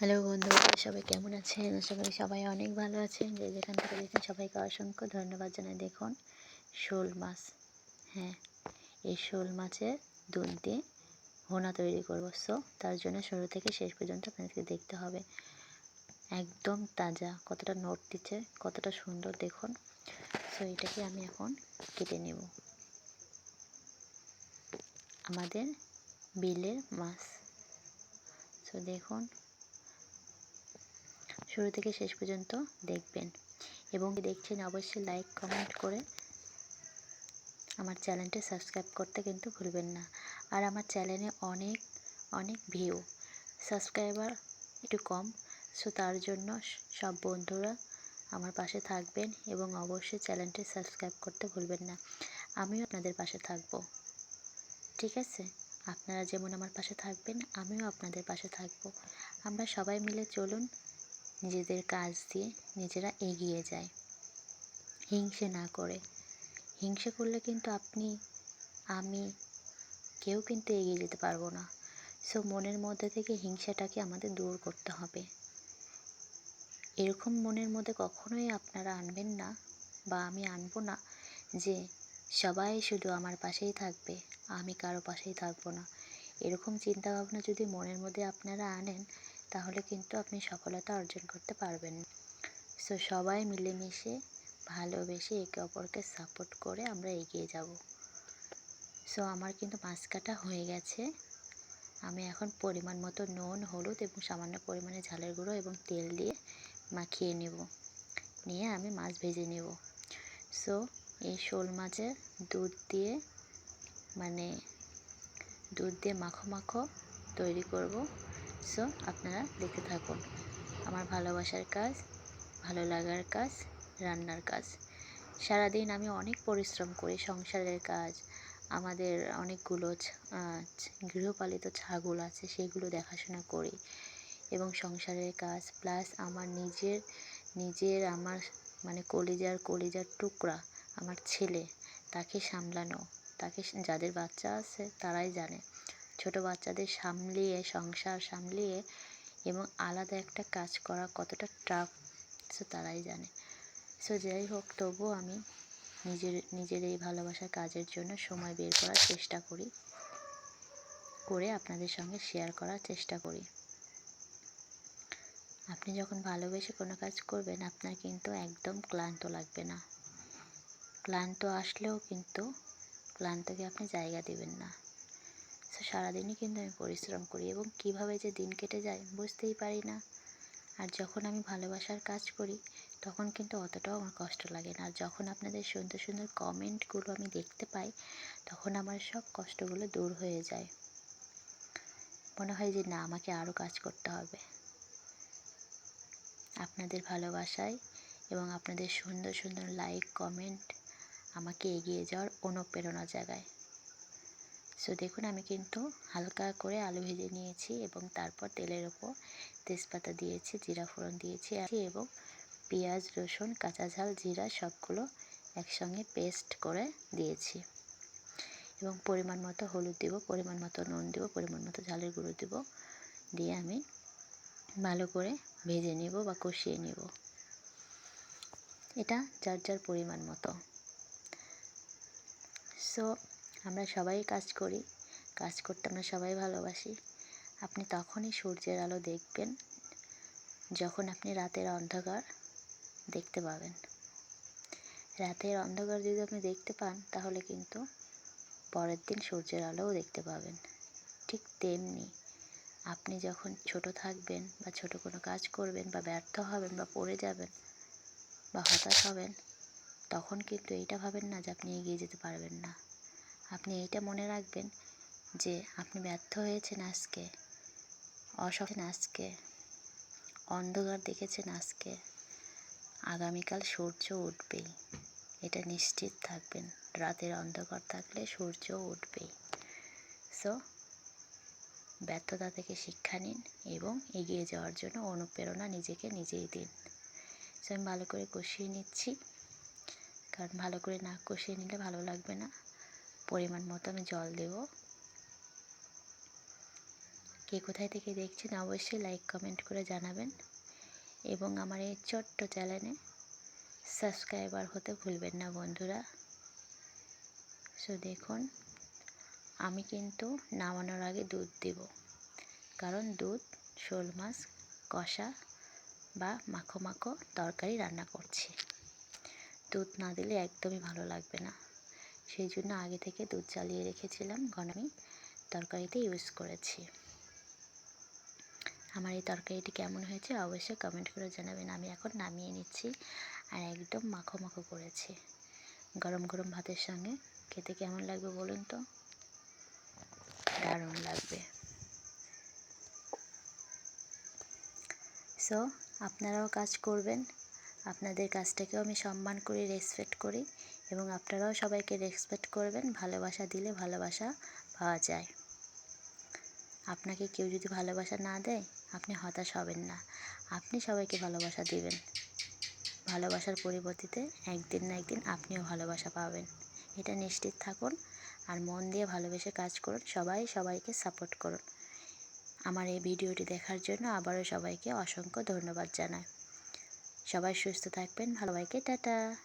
Hello বন্ধুরা সবাই কেমন আছেন? আশা করি সবাই অনেক ভালো আছেন। যে যেখান থেকে দেখছেন, সবাইকে অসংখ্য ধন্যবাদ জানাই। দেখুন, শোল মাছ। হ্যাঁ এই শোল মাছের দুধ দিয়ে ভোনা তৈরি করব। সো তার জন্য শুরু থেকে শেষ পর্যন্ত আপনাদেরকে দেখতে হবে। একদম তাজা, কতটা নোট দিচ্ছে, কতটা সুন্দর। দেখুন সো এটাকে আমি এখন কেটে নেব। আমাদের বিলের মাছ। সো দেখুন শুরু থেকে শেষ পর্যন্ত দেখবেন। এবং দেখছেন অবশ্যই লাইক কমেন্ট করে আমার চ্যানেলটা সাবস্ক্রাইব করতে কিন্তু ভুলবেন না। আর আমার চ্যানেলে অনেক অনেক ভিউ সাবস্ক্রাইবার একটু কম। সো তার জন্য সব বন্ধুরা আমার পাশে থাকবেন এবং অবশ্যই চ্যানেলটি সাবস্ক্রাইব করতে ভুলবেন না। আমিও আপনাদের পাশে থাকব। ঠিক আছে? আপনারা যেমন আমার পাশে থাকবেন, আমিও আপনাদের পাশে থাকব। আমরা সবাই মিলে চলুন নিজেদের কাজ দিয়ে নিজেরা এগিয়ে যায়। হিংসে না করে। হিংসে করলে কিন্তু আপনি, আমি কেউ কিন্তু এগিয়ে যেতে পারব না। সো মনের মধ্যে থেকে হিংসাটাকে আমাদের দূর করতে হবে। এরকম মনের মধ্যে কখনোই আপনারা আনবেন না বা আমি আনব না যে সবাই শুধু আমার পাশেই থাকবে, আমি কারও পাশেই থাকব না। এরকম চিন্তাভাবনা যদি মনের মধ্যে আপনারা আনেন তাহলে কিন্তু আপনি সফলতা অর্জন করতে পারবেন। সো সবাই মিলেমিশে ভালোবেসে একে অপরকে সাপোর্ট করে আমরা এগিয়ে যাব। সো আমার কিন্তু মাছ কাটা হয়ে গেছে। আমি এখন পরিমাণ মতো নুন, হলুদ এবং সামান্য পরিমাণে ঝালের গুঁড়ো এবং তেল দিয়ে মাখিয়ে নেব। নিয়ে আমি মাছ ভেজে নেব। সো এই শোল মাছের দুধ দিয়ে মানে দুধ দিয়ে মাখো মাখো তৈরি করব। সো আপনারা দেখতে থাকুন। আমার ভালোবাসার কাজ, ভালো লাগার কাজ, রান্নার কাজ। সারাদিন আমি অনেক পরিশ্রম করি, সংসারের কাজ, আমাদের অনেকগুলো গৃহপালিত ছাগল আছে, সেগুলো দেখাশোনা করি এবং সংসারের কাজ, প্লাস আমার নিজের নিজের আমার মানে কলিজার কলিজার টুকরা, আমার ছেলে, তাকে সামলানো, তাকে যাদের বাচ্চা আছে, তারাই জানে। ছোট বাচ্চাদের সামলিয়ে, সংসার সামলিয়ে এবং আলাদা একটা কাজ করা কতটা টাফ সো তারাই জানে। সো যাই হোক, তবুও আমি নিজের নিজের এই ভালোবাসার কাজের জন্য সময় বের করার চেষ্টা করি, করে আপনাদের সঙ্গে শেয়ার করার চেষ্টা করি। আপনি যখন ভালোবেসে কোনো কাজ করবেন, আপনার কিন্তু একদম ক্লান্ত লাগবে না। ক্লান্ত আসলেও কিন্তু ক্লান্তকে আপনি জায়গা দেবেন না। সারাদিনই কিন্তু আমি পরিশ্রম করি এবং কীভাবে যে দিন কেটে যায় বুঝতেই পারি না। আর যখন আমি ভালোবাসার কাজ করি, তখন কিন্তু অতটাও আমার কষ্ট লাগে না। আর যখন আপনাদের সুন্দর সুন্দর কমেন্টগুলো আমি দেখতে পাই, তখন আমার সব কষ্টগুলো দূর হয়ে যায়। মনে হয় যে না, আমাকে আরও কাজ করতে হবে। আপনাদের ভালোবাসায় এবং আপনাদের সুন্দর সুন্দর লাইক কমেন্ট আমাকে এগিয়ে যাওয়ার অনুপ্রেরণা জাগায় সো দেখুন, আমি কিন্তু হালকা করে আলু ভেজে নিয়েছি এবং তারপর তেলের ওপর তেজপাতা দিয়েছি, জিরা ফোড়ন দিয়েছি এবং পেঁয়াজ, রসুন, কাঁচা ঝাল, জিরা সবগুলো একসঙ্গে পেস্ট করে দিয়েছি। এবং পরিমাণ মতো হলুদ দেব, পরিমাণ মতো নুন দেবো, পরিমাণ মতো ঝালের গুঁড়ো দেবো দিয়ে আমি ভালো করে ভেজে নেব বা কষিয়ে নেব। এটা যার যার পরিমাণ মতো। সো আমরা সবাই কাজ করি, কাজ করতে আমরা সবাই ভালোবাসি। আপনি তখনই সূর্যের আলো দেখবেন, যখন আপনি রাতের অন্ধকার দেখতে পাবেন। রাতের অন্ধকার যদি আপনি দেখতে পান, তাহলে কিন্তু পরের দিন সূর্যের আলোও দেখতে পাবেন। ঠিক তেমনি আপনি যখন ছোট থাকবেন বা ছোট কোনো কাজ করবেন বা ব্যর্থ হবেন বা পড়ে যাবেন বা হতাশ হবেন, তখন কিন্তু এইটা ভাবেন না যে আপনি এগিয়ে যেতে পারবেন না। আপনি এইটা মনে রাখবেন যে আপনি ব্যর্থ হয়েছেন আজকে, অসফল আজকে, অন্ধকার দেখেছেন আজকে, আগামীকাল সূর্য উঠবেই। এটা নিশ্চিত থাকবেন, রাতের অন্ধকার থাকলে সূর্য উঠবেই। সো ব্যর্থতা থেকে শিক্ষা নিন এবং এগিয়ে যাওয়ার জন্য অনুপ্রেরণা নিজেকে নিজেই দিন। সো আমি ভালো করে কষিয়ে নিচ্ছি। কারণ ভালো করে না কষিয়ে নিলে ভালো লাগবে না। পরিমাণ মতো আমি জল দেব। কে কোথায় থেকে দেখছেন অবশ্যই লাইক কমেন্ট করে জানাবেন। এবং আমার এই ছোট্ট চ্যানেলে সাবস্ক্রাইবার হতে ভুলবেন না বন্ধুরা। সো দেখুন, আমি কিন্তু নামানোর আগে দুধ দেব। কারণ দুধ শোল মাছ, কষা বা মাখো মাখো তরকারি রান্না করছি। দুধ না দিলে একদমই ভালো লাগবে না। সেই জন্য আগে থেকে দুধ জ্বালিয়ে রেখেছিলাম আমি তরকারিতে ইউজ করেছি। আমার এই তরকারিটি কেমন হয়েছে অবশ্যই কমেন্ট করে জানাবেন। আমি এখন নামিয়ে নিচ্ছি আর একদম মাখো মাখো করেছি। গরম গরম ভাতের সঙ্গে। খেতে কেমন লাগবে বলুন তো? দারুণ লাগবে। সো আপনারাও কাজ করবেন। আপনাদের কাজটাকেও আমি সম্মান করি রেসপেক্ট করি। এবং আপনারাও সবাইকে রেসপেক্ট করবেন, ভালোবাসা দিলে ভালোবাসা পাওয়া যায়। আপনাকে কেউ যদি ভালোবাসা না দেয়, আপনি হতাশ হবেন না। আপনি সবাইকে ভালোবাসা দিবেন। ভালোবাসার পরিবর্তিতে একদিন না একদিন আপনিও ভালোবাসা পাবেন। এটা নিশ্চিত থাকুন আর মন দিয়ে ভালোবেসে কাজ করুন। সবাই সবাইকে সাপোর্ট করুন। আমার এই ভিডিওটি দেখার জন্য আবারও সবাইকে অসংখ্য ধন্যবাদ জানাই। সবাই সুস্থ থাকবেন। ভালোবাইকে টাটা।